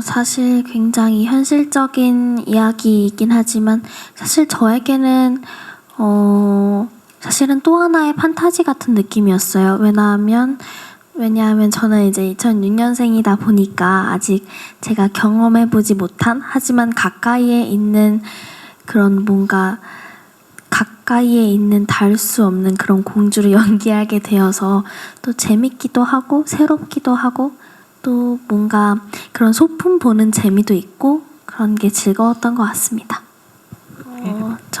사실 굉장히 현실적인 이야기이긴 하지만 사실 저에게는 어 사실은 또 하나의 판타지 같은 느낌이었어요. 왜냐하면 왜냐하면 저는 이제 2006년생이다 보니까 아직 제가 경험해보지 못한 하지만 가까이에 있는 그런 뭔가 가까이에 있는 닿을 수 없는 그런 공주를 연기하게 되어서 또 재밌기도 하고 새롭기도 하고 또 뭔가 그런 소품 보는 재미도 있고 그런 게 즐거웠던 것 같습니다.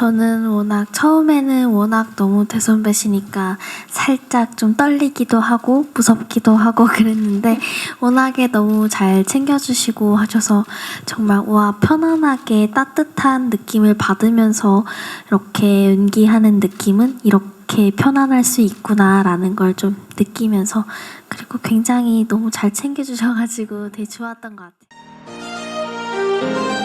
어, 저는 워낙 처음에는 워낙 너무 대선배시니까 살짝 좀 떨리기도 하고 무섭기도 하고 그랬는데 워낙에 너무 잘 챙겨주시고 하셔서 정말 와 편안하게 따뜻한 느낌을 받으면서 이렇게 연기하는 느낌은 이렇게 편안할 수 있구나라는 걸 좀 느끼면서 그리고 굉장히 너무 잘 챙겨주셔가지고 되게 좋았던 것 같아요.